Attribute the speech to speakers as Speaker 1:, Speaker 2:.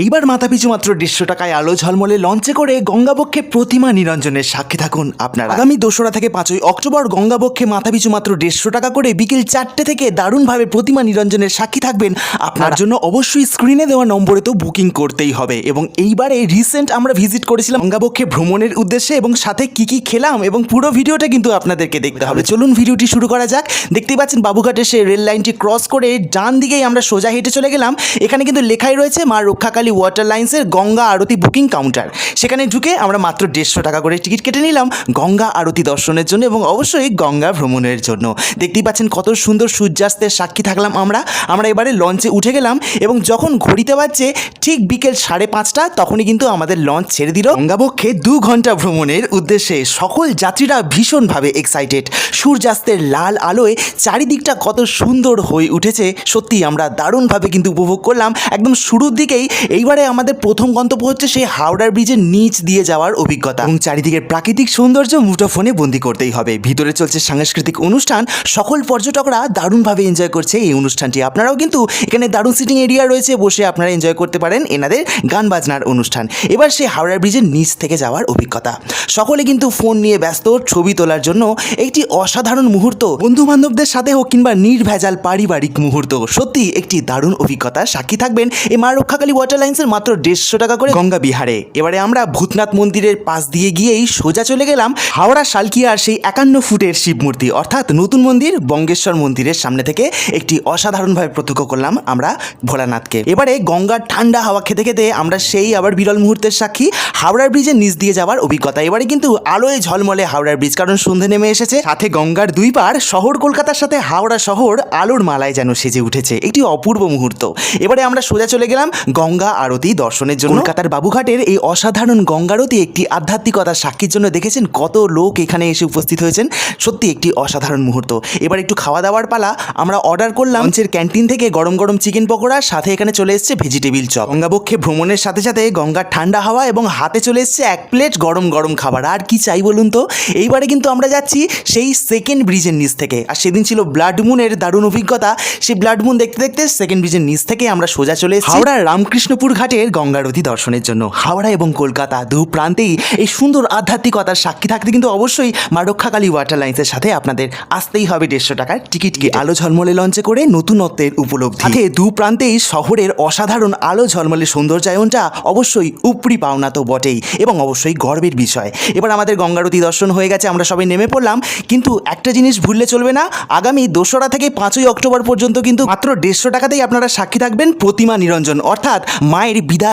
Speaker 1: এইবার মাথা পিছু মাত্র দেড়শো টাকায় আলো ঝলমলে লঞ্চে করে গঙ্গাবক্ষে প্রতিমা নিরঞ্জনের সাক্ষী থাকুন আপনারা। আগামী দোসরা থেকে পাঁচই অক্টোবর গঙ্গাবক্ষে মাথা পিছু মাত্র দেড়শো টাকা করে বিকেল চারটে থেকে দারুণভাবে প্রতিমা নিরঞ্জনের সাক্ষী থাকবেন আপনার। জন্য অবশ্যই স্ক্রিনে দেওয়া নম্বরে তো বুকিং করতেই হবে এবং এইবারে রিসেন্ট আমরা ভিজিট করেছিলাম গঙ্গাবক্ষে ভ্রমণের উদ্দেশ্যে এবং সাথে কি কি খেলাম এবং পুরো ভিডিওটা কিন্তু আপনাদেরকে দেখতে হবে। চলুন ভিডিওটি শুরু করা যাক। দেখতেই পাচ্ছেন বাবুঘাটে সে রেল লাইনটি ক্রস করে ডান দিকেই আমরা সোজা হেঁটে চলে গেলাম। এখানে কিন্তু লেখাই রয়েছে মা রক্ষাকালী ওয়াটার লাইন্সের গঙ্গা আরতি বুকিং কাউন্টার সেখানে ঢুকে আমরা মাত্র দেড়শো টাকা করে টিকিট কেটে নিলাম গঙ্গা আরতি দর্শনের জন্য এবং অবশ্যই গঙ্গা ভ্রমণের জন্য। দেখতেই পাচ্ছেন কত সুন্দর সূর্যাস্তের সাক্ষী থাকলাম আমরা। আমরা এবারে লঞ্চে উঠে গেলাম এবং যখন ঘড়িতে বাজছে ঠিক বিকেল সাড়ে পাঁচটা তখনই কিন্তু আমাদের লঞ্চ ছেড়ে দিল। গঙ্গাবক্ষে দু ঘণ্টা ভ্রমণের উদ্দেশ্যে সকল যাত্রীরা ভীষণভাবে এক্সাইটেড সূর্যাস্তের লাল আলোয় চারিদিকটা কত সুন্দর হয়ে উঠেছে। সত্যি আমরা দারুণভাবে কিন্তু উপভোগ করলাম। একদম শুরুর দিকেই এইবারে আমাদের প্রথম গন্তব্য হচ্ছে সেই হাওড়ার ব্রিজের নিচ দিয়ে যাওয়ার অভিজ্ঞতা। এবং চারিদিকের প্রাকৃতিক সৌন্দর্য মুঠোফোনে বন্দি করতেই হবে। ভিতরে চলছে সাংস্কৃতিক অনুষ্ঠান। সকল পর্যটকরা দারুণভাবে এনজয় করছে এই অনুষ্ঠানটি। আপনারাও কিন্তু এখানে দারুণ সিটিং এরিয়া রয়েছে, বসে আপনারা এনজয় করতে পারেন এনাদের গান বাজনার অনুষ্ঠান। এবার সেই হাওড়ার ব্রিজের নিচ থেকে যাওয়ার অভিজ্ঞতা। সকলে কিন্তু ফোন নিয়ে ব্যস্ত, ছবি তোলার জন্য একটি অসাধারণ মুহূর্ত বন্ধু বান্ধবদের সাথে হোক কিংবা নির্ভেজাল পারিবারিক মুহূর্ত সত্যি একটি দারুণ অভিজ্ঞতা। সাক্ষী থাকবেন এই মা রক্ষাকালী ওয়াটার লাইন্সের মাত্র দেড়শো টাকা করে গঙ্গা বিহারে। এবারে আমরা ভূতনাথ মন্দিরের পাশ দিয়ে গিয়েই সোজা চলে গেলাম হাওড়া শালকিয়ার সেই একান্ন ফুটের শিব মূর্তি। অর্থাৎ নতুন মন্দির বঙ্গেশ্বর মন্দিরের সামনে থেকে একটি অসাধারণভাবে প্রত্যক্ষ করলাম আমরা ভোলানাথকে। এবারে গঙ্গার ঠান্ডা হাওয়া খেতে খেতে আমরা সেই আবার বিরল মুহূর্তের সাক্ষী হাওড়ার ব্রিজের নিচ দিয়ে যাওয়ার অভিজ্ঞতা। এবারে কিন্তু আলোয় ঝলমলে হাওড়ার ব্রিজ, কারণ সন্ধে নেমে এসেছে। সাথে গঙ্গার দুই পার শহর কলকাতার সাথে হাওড়া শহর আলোর মালায় যেন সেজে উঠেছে। একটি অপূর্ব মুহূর্ত। এবারে আমরা সোজা চলে গেলাম গঙ্গা আরতি দর্শনের জন্য। কলকাতার বাবুঘাটের এই অসাধারণ গঙ্গারতি একটি আধ্যাত্মিকতার সাক্ষীর জন্য দেখেছেন কত লোক এখানে এসে উপস্থিত হয়েছেন। সত্যি একটি অসাধারণ মুহূর্ত। এবার একটু খাওয়া দাওয়ার পালা আমরা অর্ডার করলাম। লঞ্চের ক্যান্টিন থেকে গরম গরম চিকেন পকোড়া সাথে এখানে চলে এসেছে ভেজিটেবিল চপ গঙ্গাবক্ষে ভ্রমণের সাথে সাথে গঙ্গার ঠান্ডা হাওয়া এবং হাতে চলে এসেছে এক প্লেট গরম গরম খাবার। আর কি চাই বলুন তো? এইবারে কিন্তু আমরা যাচ্ছি সেই সেকেন্ড ব্রিজের নিচ থেকে। আর সেদিন ছিল ব্লাড মুনের দারুণ অভিজ্ঞতা। সেই ব্লাড মুন দেখতে দেখতে সেকেন্ড ব্রিজের নিচ থেকে আমরা সোজা চলে এসেছি। হাওড়ার রামকৃষ্ণপুর ঘাটের গঙ্গারতি দর্শনের জন্য হাওড়া এবং কলকাতা দু প্রান্তেই এই সুন্দর আধ্যাত্মিকতার সাক্ষী থাকতে কিন্তু অবশ্যই মা রক্ষাকালী ওয়াটার লাইন্সের সাথে আপনাদের আসতেই হবে দেড়শো টাকার টিকিট কি। আলো ঝলমলে লঞ্চে করে নতুনত্বের উপলব্ধি। দু প্রান্তেই শহরের অসাধারণ আলো ঝলমলে সৌন্দর্যায়নটা অবশ্যই উপরি পাওনা তো বটেই এবং অবশ্যই গর্বের বিষয়। এবার আমাদের গঙ্গারতি দর্শন হয়ে গেছে, আমরা সবাই নেমে পড়লাম। কিন্তু একটা জিনিস ভুললে চলবে না, আগামী দোসরা থেকে পাঁচই অক্টোবর পর্যন্ত কিন্তু মাত্র দেড়শো টাকাতেই আপনারা সাক্ষী থাকবেন প্রতিমা নিরঞ্জন। অর্থাৎ মায়ের বিদায়